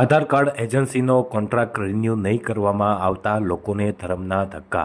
આધાર card એજન્સીનો contract renew નહીં કરવામાં આવતા લોકોને ધરમના ધક્કા.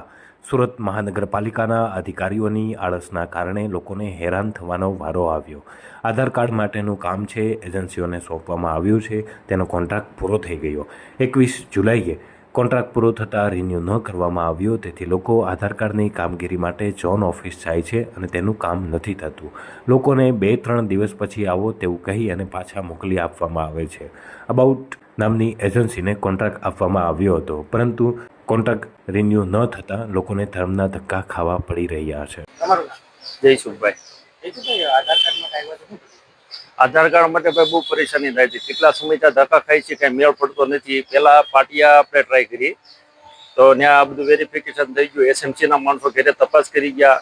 સુરત મહાનગરપાલિકાના અધિકારીઓની આળસના કારણે લોકોને હેરાન થવાનો વારો આવ્યો. આધાર કાર્ડ માટેનું કામ છે, એજન્સીઓને સોંપવામાં આવ્યું છે, તેનો કોન્ટ્રાક્ટ પૂરો થઈ ગયો. એકવીસ જુલાઈએ કોન્ટ્રાક્ટ પૂરો થતાં રિન્યૂ ન કરવામાં આવ્યો તેથી લોકો આધાર કાર્ડની કામગીરી માટે જોન ઓફિસ જાય છે અને તેનું કામ નથી થતું. લોકોને બે ત્રણ દિવસ પછી આવો તેવું કહી અને પાછા મોકલી આપવામાં આવે છે. અબાઉટ નામની એજન્સીને કોન્ટ્રાક્ટ આપવામાં આવ્યો હતો પરંતુ કોન્ટ્રાક્ટ રિન્યૂ ન થતાં લોકોને ધર્મના ધક્કા ખાવા પડી રહ્યા છે. જય શુભભાઈ આધાર? આધાર કાર્ડ માટે ભાઈ બહુ પરેશાની થાય છે. કેટલા સમયથી ધક્કા ખાય છે કાંઈ મેળ પડતો નથી. પહેલા પાટિયા આપણે ટ્રાય કરી તો ત્યાં આ બધું વેરિફિકેશન થઈ ગયું. એસએમસીના માણસો ઘરે તપાસ કરી ગયા.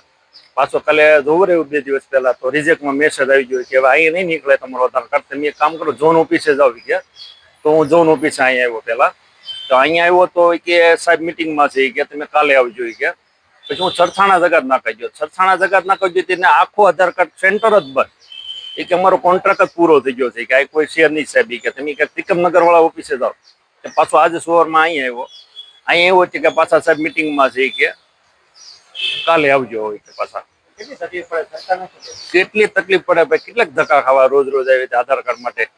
પાછો કાલે જોવું રહ્યું બે દિવસ પહેલાં. તો રિજેક્ટમાં મેસેજ આવી ગયો કે હવે અહીં નહીં નીકળે તમારો આધાર કાર્ડ. તમે કામ કરો ઝોન ઓફિસે આવી ગયા. તો હું ઝોન ઓફિસે અહીંયા આવ્યો પહેલા. તો અહીંયા આવ્યો તો કે સાહેબ મિટિંગમાં છે. કે તમે કાલે આવજો. કે પછી હું સરથાણા જગત નાખી ગયો. સરથાણા જગાત નાખી ગયો તેને આખો આધાર કાર્ડ સેન્ટર જ બંધ. એક અમારો કોન્ટ્રાક્ટ જ પૂરો થઈ ગયો છે કે આ કોઈ શેર નહીં સાહેબ કે તમે ક્યાંક તિકમનગરવાળા ઓફિસે જાઓ કે પાછો આજે સવારમાં અહીં આવ્યો અહીં એવો છે કે પાછા સાહેબ મિટિંગમાં છે કે કાલે આવજો હોય કે પાછા કેટલી તકલીફ પડે ભાઈ કેટલાક ધક્કા ખાવા રોજ રોજ આવી આધાર કાર્ડ માટે